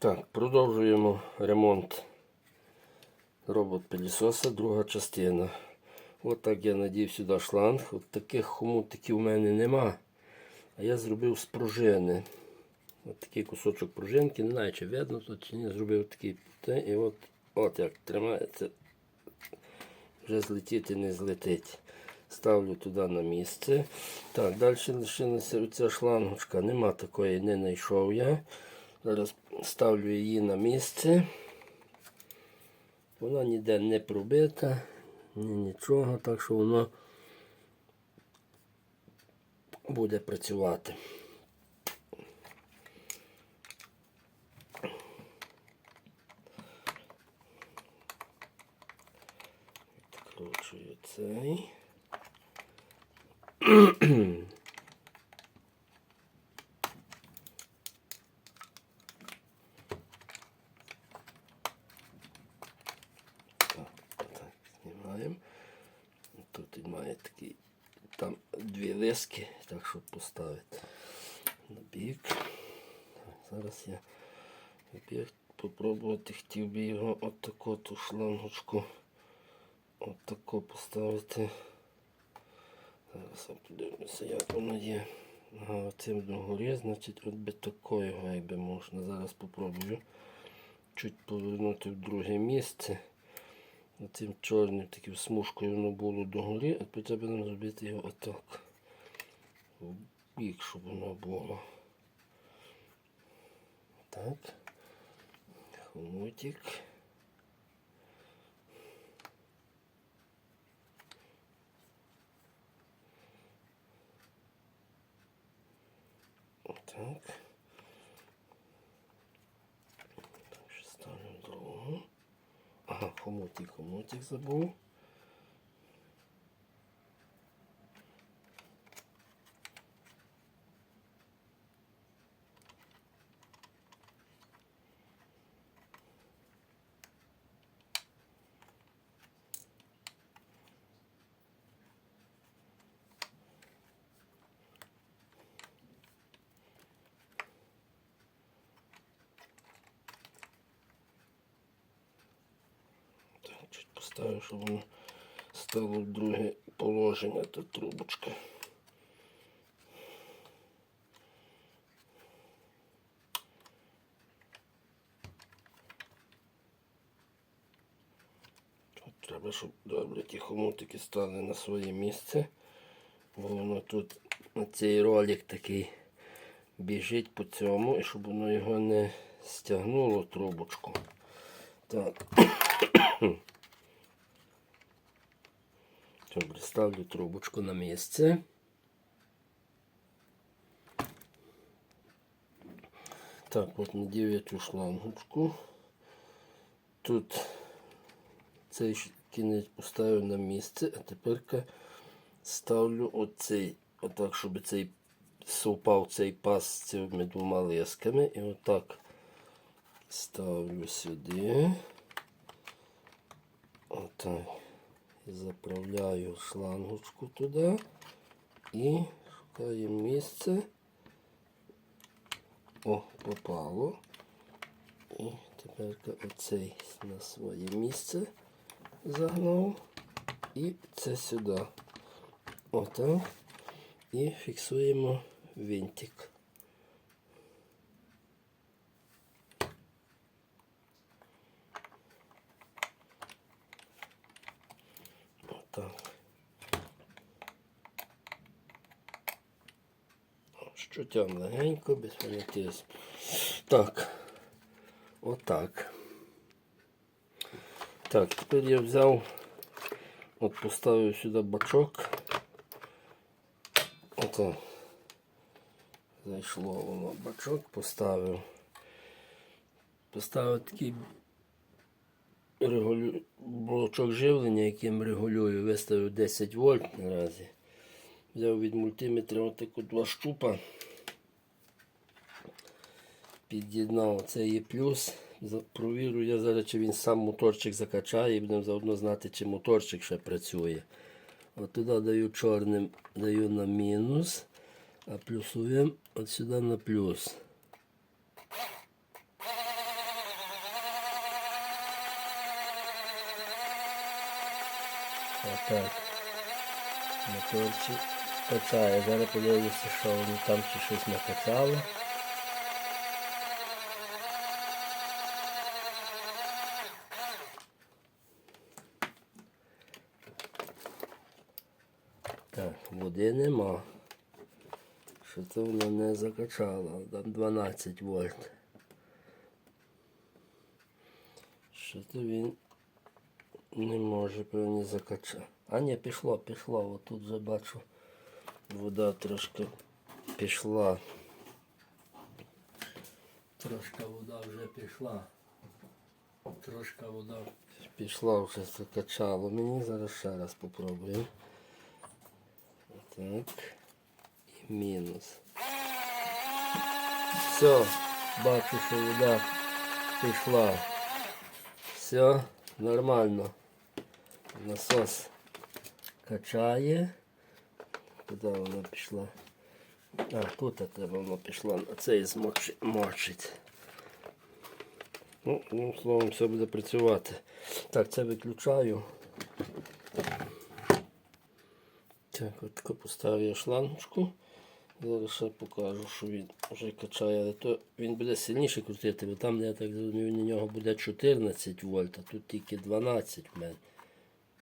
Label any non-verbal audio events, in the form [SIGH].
Так, продовжуємо ремонт робот-пилісоса, друга частина. От так я надів сюди шланг. От таких хомутиків у мене нема. А я зробив з пружини. От такий кусочок пружинки, не знаю, чи видно тут, чи ні, зробив такий. І от, от як тримається, вже злетіти не злетить. Ставлю туди на місце. Так, далі лишилася оця шлангочка. Нема такої, не знайшов я. Зараз ставлю її на місце. Вона ніде не пробита, ні нічого, так що воно буде працювати. Відкручую цей. [CLEARS THROAT] Так, так, знімаємо. Тут він має такий, там дві лиски, так щоб поставити на бік. Зараз я бік попробувати хотів би його отаку ту шлангочку отако поставити. Зараз я подивлюся, як воно є. Ага, цим догорі, значить, от би такою якби можна. Зараз попробую чуть повернути в друге місце. Цим чорним таким смужкою воно було догорі, а потім будемо зробити його отак. В бік, щоб воно було. Так. Хомутик. Так, ще ставлю другу. Ага, хомутик, хомутик забув. Так, поставив, щоб воно стало в друге положення та трубочка. Тут треба, щоб добре ті хомутики стали на своє місце. Бо воно тут на цей ролик такий біжить по цьому, і щоб воно його не стягнуло трубочку. Так. Добре, ставлю трубочку на місце. Так, от надів я цю шлангочку. Тут цей кінець поставив на місце, а тепер ставлю оцей, отак, щоб цей совпав цей пас з цими двома лисками. І отак ставлю сюди. Отак. Заправляю шлангочку туди і шукаю місце. О, попало. І тепер оцей на своє місце загнав. І це сюди. Отак. І фіксуємо винтик. Щотям легенько, без фанатизму. Так. Отак. Так, тепер я взяв, от поставив сюди бачок. Ото зайшло воно бачок, поставив. Поставив такий регулю... блочок живлення, яким регулюю, виставив 10 вольт наразі. Взяв від мультиметра отаку два щупа під'єднав. Це є плюс. Провірю я зараз, чи він сам моторчик закачає і будемо заодно знати, чи моторчик ще працює. От Туди даю чорним, даю на мінус, а плюсуємо от сюди на плюс. Отак. Моторчик качає. Зараз подивимося, що воно там чи щось накачали. Так, води нема. Що це воно не закачало. Там 12 вольт. Що то він не може певні закачати. А ні, пішло, пішло. От тут вже бачу, вода трошки пішла. Трошка вода вже пішла. Трошка вода пішла, вже закачало. Мені зараз ще раз попробую. Так. І мінус. Все, бачу, що вода пішла. Все нормально. Насос качає. Куди вона пішла? А, тут треба воно пішло. На цей змочи- мочить. Ну, ну, словом, все буде працювати. Так, це виключаю. Так, от поставив я шлангочку. Зараз ще покажу, що він вже качає, але то він буде сильніше крутити, бо там, я так зрозумів, на нього буде 14 вольт, а тут тільки 12 в мене.